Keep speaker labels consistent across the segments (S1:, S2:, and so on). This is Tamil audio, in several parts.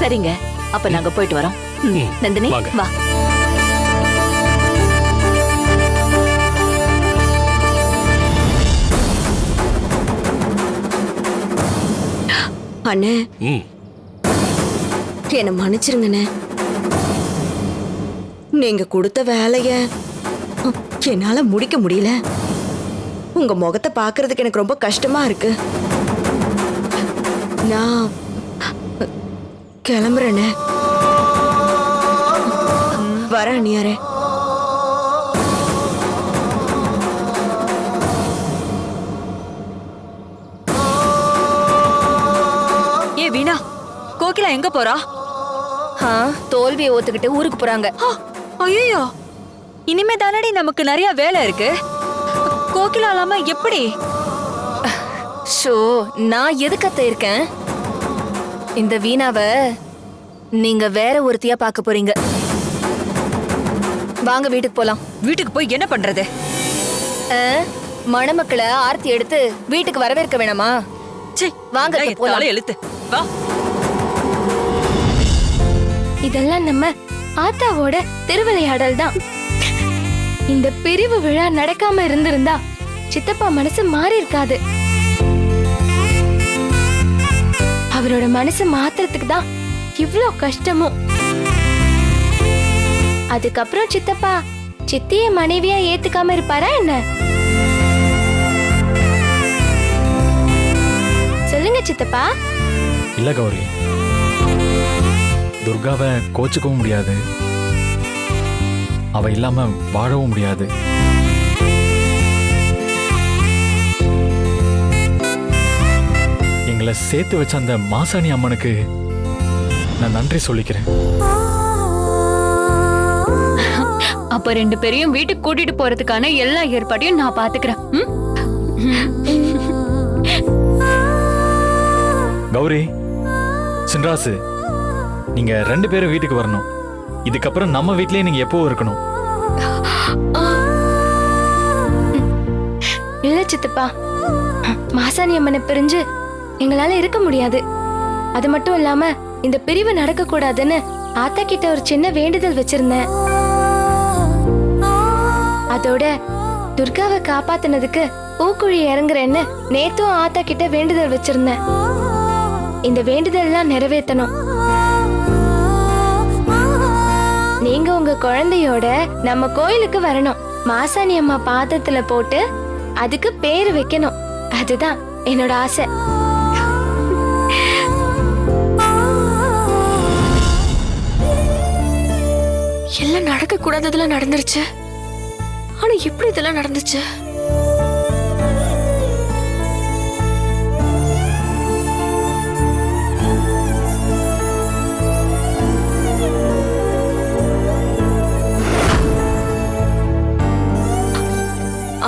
S1: சரிங்க. அப்ப நாங்க போயிட்டு வரோம். நந்தினி. வா.
S2: அண்ணே. என்னை மன்னிச்சிருங்கண்ணே. நீங்க கொடுத்த வேலைய என்னால முடிக்க முடியல. உங்க முகத்தை பார்க்கிறதுக்கு எனக்கு ரொம்ப கஷ்டமா இருக்கு. நான் கிளம்புறேண்ணே வரேன் அண்ணியாரே.
S3: ஏ வீணா கோகிலா எங்க போறா?
S4: தோல்வியை ஒத்துக்கிட்டு ஊருக்கு போறாங்க.
S3: ஐயோ இனிமே தானடி நமக்கு நிறைய வேலை இருக்கு? கோகிலா இல்லாம எப்படி?
S4: ஷோ நான் எதுக்கத்த இருக்கேன்? இந்த வீணாவை நீங்க வேற ஒருத்தியா பார்க்க போறீங்க. வாங்க வீட்டுக்கு போலாம்.
S3: வீட்டுக்கு போய் என்ன பண்றது?
S4: மணமக்களை ஆர்த்தி எடுத்து வீட்டுக்கு வரவேற்க வேணாமா?
S3: ச்சீ,
S4: வாங்க, போலாம்.
S3: எழுத்து வா.
S5: இதெல்லாம் நம்ம ஆத்தாவோட திருவிளையாடல் தான். இந்த பிரிவு விழா நடக்காம இருந்திருந்தா சித்தப்பா மனசு மாறி இருக்காது அவரோட மனசு மாத்துறதுக்கு தான் இவ்வளோ கஷ்டமும். அதுக்கப்புறம் சித்தப்பா சித்திய மனைவியா ஏத்துக்காம இருப்பாரா என்ன? சொல்லுங்க சித்தப்பா.
S6: இல்ல கௌரி. துர்காவை கோச்சுக்கவும் முடியாது. அவ இல்லாம வாழவும் முடியாது. எங்களை சேர்த்து வச்ச அந்த மாசாணி அம்மனுக்கு நான் நன்றி சொல்லிக்கிறேன்.
S5: அப்ப ரெண்டு பேரையும் வீட்டுக்கு கூட்டிட்டு போறதுக்கான எல்லா ஏற்பாட்டையும் நான் பாத்துக்கிறேன்?
S6: கௌரி சின்ராசு நீங்க ரெண்டு பேரும் வீட்டுக்கு வரணும். இதுக்கப்புறம் நம்ம வீட்லயே நீங்க எப்பவும் இருக்கணும்.
S5: இல்ல சித்தப்பா. மாசாணி அம்மனை பிரிஞ்சு எங்களால இருக்க முடியாது. அது மட்டும் இல்லாம இந்த பிரிவு நடக்க கூடாதுன்னு ஆத்தா கிட்ட ஒரு சின்ன வேண்டுதல் வச்சிருந்தேன். அதோட துர்காவை காப்பாத்தினதுக்கு பூக்குழி இறங்குறேன்னு நேத்தும் ஆத்தா கிட்ட வேண்டுதல் வச்சிருந்தேன். இந்த வேண்டுதல்லாம் நிறைவேற்றணும் நீங்க உங்க குழந்தையோட நம்ம கோயிலுக்கு வரணும். மாசாணி அம்மா பாதத்துல போட்டு அதுக்கு பேரு வைக்கணும். அதுதான் என்னோட ஆசை.
S7: எல்லாம் நடக்க கூடாததெல்லாம் நடந்துருச்சு. ஆனா எப்படி இதெல்லாம் நடந்துச்சு?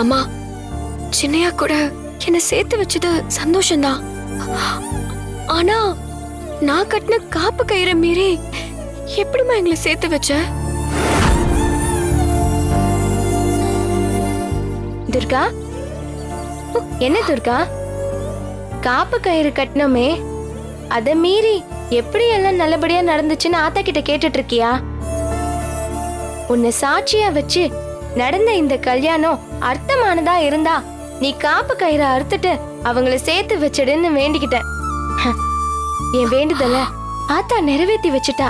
S7: அம்மா சின்னையா கூட என்ன சேர்த்து வச்சது சந்தோஷம்தான். ஆனா நான் கட்டின காப்பு கயிறை மீறி எப்படிம்மா எங்களை சேர்த்து வச்ச?
S5: துர்கா? என்ன துர்கா? காப்பு கயிறு கட்டினோமே. அத மீறி எப்படி எல்லாம் நல்லபடியா நடந்துச்சுன்னு ஆத்தா கிட்ட கேட்டுட்டு இருக்கியா உன்னை சாட்சியா வச்சு நடந்த இந்த கல்யாணம் அர்த்தமானதா இருந்தா நீ காப்பு கயிறை அறுத்துட்டு அவங்கள சேர்த்து வச்சிடுன்னு வேண்டிக்கிட்ட. ஹ, என் வேண்டுதல ஆத்தா நிறைவேத்தி வச்சுட்டா.